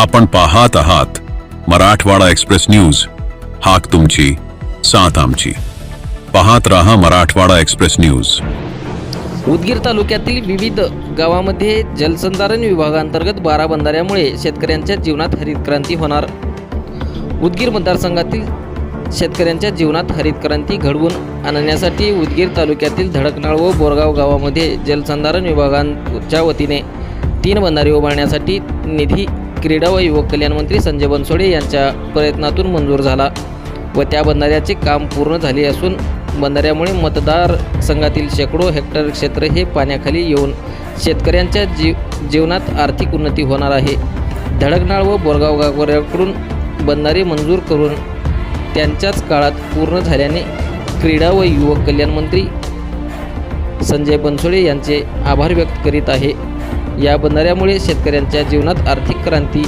आपण पाहत आहात मराठवाडा एक्सप्रेस न्यूज. हाक तुमची साथ आमची. पाहत रहा मराठवाडा एक्सप्रेस न्यूज. उदगीर तालुक्यातील विविध गावामध्ये जलसंधारण विभागांतर्गत बारा बंधाऱ्यामुळे शेतकऱ्यांच्या जीवनात हरित क्रांती होणार. उदगीर मतदारसंघातील शेतकऱ्यांच्या जीवनात हरित क्रांती घडवून आणण्यासाठी उदगीर तालुक्यातील धडकनाळ व बोरगाव गावामध्ये जलसंधारण विभागांच्या वतीने तीन बंधारे उभारण्यासाठी निधी क्रीडा व युवक कल्याण मंत्री संजय बनसोडे यांच्या प्रयत्नातून मंजूर झाला व त्या बंधाऱ्याचे काम पूर्ण झाले असून बंधाऱ्यामुळे मतदारसंघातील शेकडो हेक्टर क्षेत्र हे पाण्याखाली येऊन शेतकऱ्यांच्या जीव जीवनात आर्थिक उन्नती होणार आहे. धडकनाळ व बोरगाव गावकऱ्याकडून बंधारे मंजूर करून त्यांच्याच काळात पूर्ण झाल्याने क्रीडा व युवक कल्याण मंत्री संजय बनसोडे यांचे आभार व्यक्त करीत आहे. या बंधाऱ्यामुळे शेतकऱ्यांच्या जीवनात आर्थिक क्रांती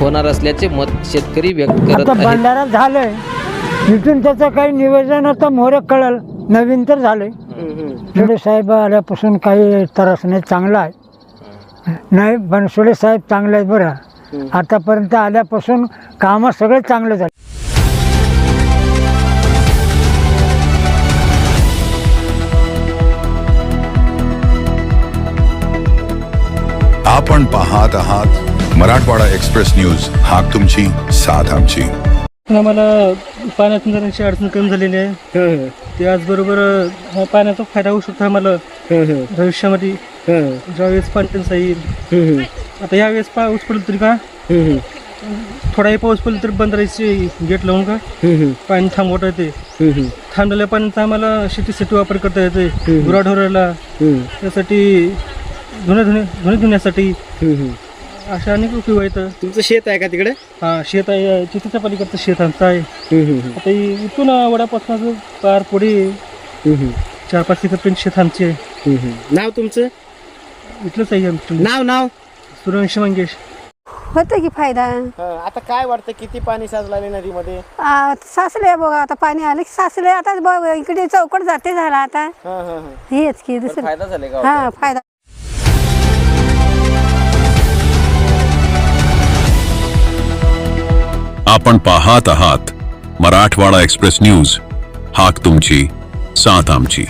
होणार असल्याचे मत शेतकरी व्यक्त करत आता आहेत. भंडारा झालंय. इथून त्याचं काही नियोजन आता मोहर कळल. नवीन तर झालंय. बनसोडे साहेब आल्यापासून काही त्रास नाही चांगला आहे. नाही बनसोडे साहेब चांगले आहेत बरं. आतापर्यंत आल्यापासून कामं सगळे चांगले झाले. पाहत आहात. मराठवाडा एक्सप्रेस न्यूज हाक तुमची साथ आमची. आम्हाला पाण्यातून जराशी अडचण कमी झालेली आहे. त्याचबरोबर हा. पाण्याचा फायदा होऊ शकतो आम्हाला. भविष्यामध्ये ज्यावेळेस पाणी टंचाई येईल आता यावेळेस पाऊस पडला तरी का? थोडाही पाऊस पडला तरी बंदराचे गेट लावून का? पाणी थांबवता येते. थांबलेल्या पाण्याचा आम्हाला शेतीसाठी वापर करता येते. गुराढोराला. त्यासाठी धुणे धुणे धुणे धुण्यासाठी अशा अनेक उपयोग आहेत. तुमचं शेत आहे का तिकडे? हा शेत आहे. चितीच्या पलीकडचं शेत आमचं आहे. आता इ- इथून वडापासून पार पुढे चार पाच एकर शेत आमचे आहे. नाव तुमचं? इथलंच आहे आमचं. नाव नाव? सूर्यवंशी मंगेश. होतं की फायदा? आता काय वाटतं किती पाणी साचलाले नदीमध्ये? आ, साचले बघा आता पाणी आलं की साचले आता बघ इकडे चौकट जाते झाला आता. हा, हा, हा. हेच की दुसरं. फायदा झाले का हा फायदा आपण पाहत आहात मराठवाडा एक्सप्रेस न्यूज. हाक तुमची साथ आमची.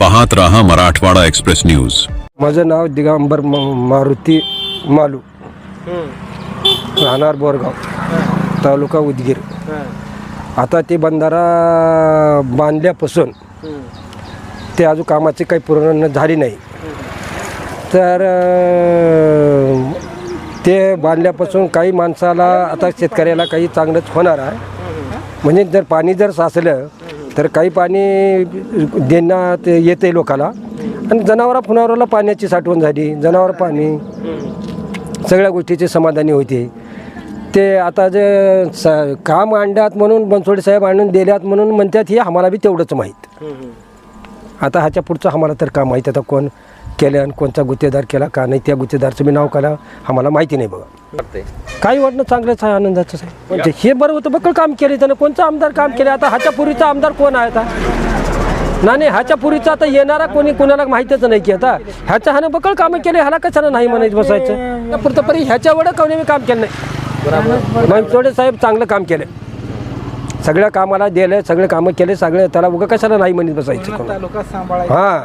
पाहत रहा मराठवाडा एक्सप्रेस न्यूज. माझं नाव दिगंबर म- मारुती मालू. राहणार बोरगाव तालुका उदगीर. आता ते बंधारा बांधल्यापासून ते अजून कामाची काही पूर्ण झाली नाही. तर अं, ते बांधल्यापासून काही माणसाला आता शेतकऱ्याला काही चांगलंच होणार आहे. म्हणजे जर पाणी जर साचलं तर काही पाणी देण्यात येते लोकाला. आणि जनावरा फुनावराला पाण्याची साठवण झाली जनावर पाणी सगळ्या गोष्टीचे समाधानी होते. ते आता जे स काम आणल्यात म्हणून बनसोडे साहेब आणून दिल्यात म्हणून म्हणतात हे आम्हाला बी तेवढंच माहीत. आता ह्याच्या पुढचं आम्हाला तर का माहीत? आता कोण केलं आणि कोणता गुत्तेदार केला का नाही त्या गुत्तेदारचं मी नाव काला आम्हाला माहिती नाही बघा. काही वाटणं चांगलंच आहे आहे. पण ते हे बरं होतं बकळ काम केले त्यानं. कोणचं आमदार काम केले आता ह्याच्या पूर्वीचा आमदार कोण आहे आता? नाही नाही आता येणारा कोणी कोणाला माहितच नाही की आता. ह्याच्या ह्यानं बकळ कामं केले ह्याला कशानं नाही म्हणायचं बसायचं? पुरतं परी ह्याच्या वडं कोणी मी काम केलं नाही? मनसोडे साहेब चांगलं काम केलं. सगळ्या कामाला दिलं सगळे कामं केले सगळे त्याला उगा कशाला नाही म्हणत बसायचं. हा.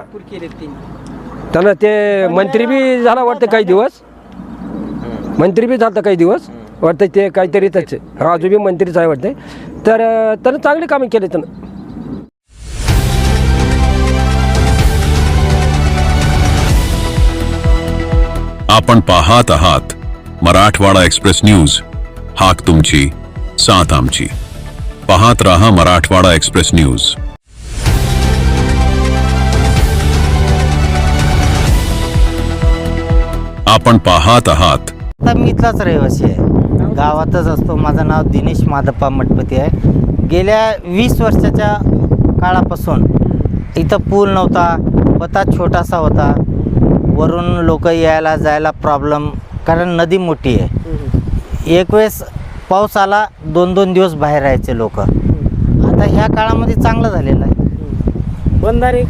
त्यानं ते मंत्री बी झाला वाटतं काही दिवस. मंत्री बी झालं काही दिवस. वाटतं ते काहीतरी त्याचे अजून बी मंत्रीच आहे वाटते. तर त्यानं चांगली कामं केले त्यानं. आपण पाहत आहात मराठवाडा एक्सप्रेस न्यूज. हाक तुमची साथ आमची. पाहत रहा मराठवाडा एक्सप्रेस न्यूज. आपण पाहत आहात. आता मी इथलाच रहिवासी आहे. गावातच असतो. माझं नाव दिनेश माधप्पा मठपती आहे. गेल्या वीस वर्षाच्या काळापासून इथं पूल नव्हता पता छोटासा होता. वरून लोक यायला जायला प्रॉब्लेम कारण नदी मोठी आहे. एक वेळेस पाऊस आला दोन दोन दिवस बाहेर राहायचे लोक. आता ह्या काळामध्ये चांगलं झालेलं आहे. बंधारे?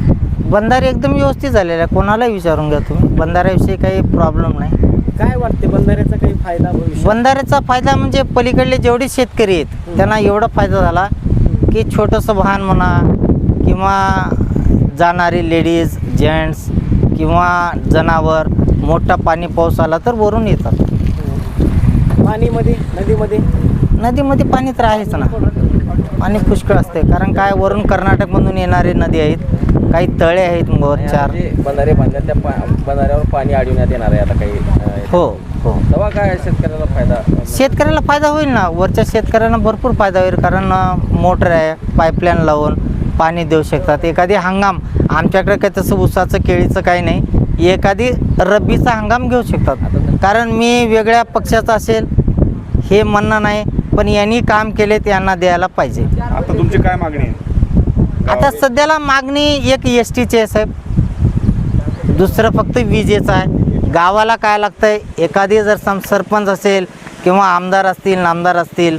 बंधारे एकदम व्यवस्थित झालेलं आहे. कोणालाही विचारून घ्या तुम्ही. बंधाऱ्याविषयी काही प्रॉब्लेम नाही. काय वाटते बंधाऱ्याचा काही फायदा भविष्यात? बंधाऱ्याचा फायदा म्हणजे पलीकडले जेवढे शेतकरी आहेत त्यांना एवढा फायदा झाला की छोटंसं वाहन म्हणा किंवा जाणारी लेडीज जेंट्स किंवा जनावर मोठा पाणी पाऊस आला तर वरून येतात. पाणीमध्ये नदीमध्ये? नदीमध्ये पाणी तर आहेच ना. पाणी पुष्कळ असते कारण काय वरून कर्नाटकमधून येणारे नदी आहेत. काही तळे आहेत वर चार. बंधारे बांधल्या त्या बंधाऱ्यावर पाणी अडवण्यात येणार आहे आता काही हो हो तेव्हा काय शेतकऱ्याला फायदा? शेतकऱ्याला फायदा होईल ना. वरच्या शेतकऱ्यांना भरपूर फायदा होईल कारण मोटर आहे पाईपलाईन लावून पाणी देऊ शकतात. एखादी हंगाम आमच्याकडे काही तसं ऊसाचं केळीचं काही नाही. एखादी रब्बीचा हंगाम घेऊ शकतात. कारण मी वेगळ्या पक्षाचा असेल हे म्हणणं नाही पण यांनी काम केले यांना द्यायला पाहिजे. आता तुमची काय मागणी आहे? आता सध्याला मागणी एक एस टीची आहे साहेब. दुसरं फक्त विजेचं आहे. गावाला काय लागतंय? एखादी जर सम सरपंच असेल किंवा आमदार असतील नामदार असतील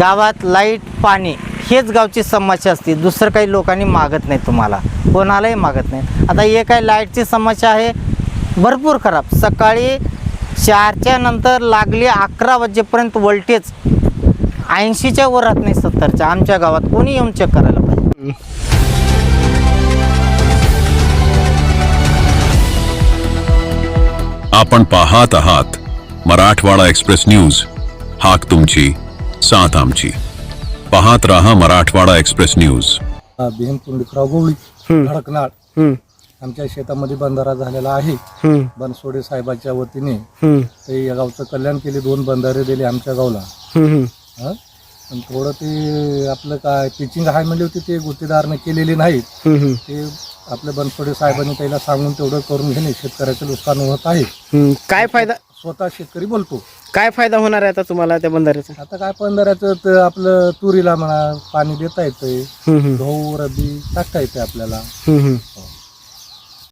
गावात लाइट पाणी हेच गावची समस्या असते. दुसरं काही लोकांनी मागत नाही तुम्हाला. कोणालाही मागत नाही. आता हे काय लाईटची समस्या आहे? भरपूर खराब. सकाळी चारच्या नंतर लागली अकरा वाजेपर्यंत वोल्टेज ऐंशीच्या वर राहत नाही सत्तरच्या. आमच्या गावात कोणी येऊन चेक करा आपण पाहत आहात मराठवाडा एक्सप्रेस न्यूज. हाक तुमची साथ आमची. पाहत रहा मराठवाडा एक्सप्रेस न्यूज. भीम पुंडलिकराव गवळी धडकनाळ. आमच्या शेतामध्ये बंधारा झालेला आहे. बनसोडे साहेबाच्या वतीने ते या गावचं कल्याण केले दोन बंधारे दिले आमच्या गावला? पण थोडं ते आपलं काय टीचिंग हाय म्हणली होती ते गुत्तेदारने केलेली नाहीत. ते आपल्या बनसोडे साहेबांनी त्याला सांगून तेवढं करून घेणे शेतकऱ्याचं नुकसान होत आहे. काय फायदा? स्वतः शेतकरी बोलतो. काय फायदा होणार आहे आता तुम्हाला त्या बंधाऱ्याचा? आता काय बंधाऱ्याचं तर आपलं तुरीला म्हणा पाणी देता येतंय. गहू रबी टाकता येते आपल्याला. हो.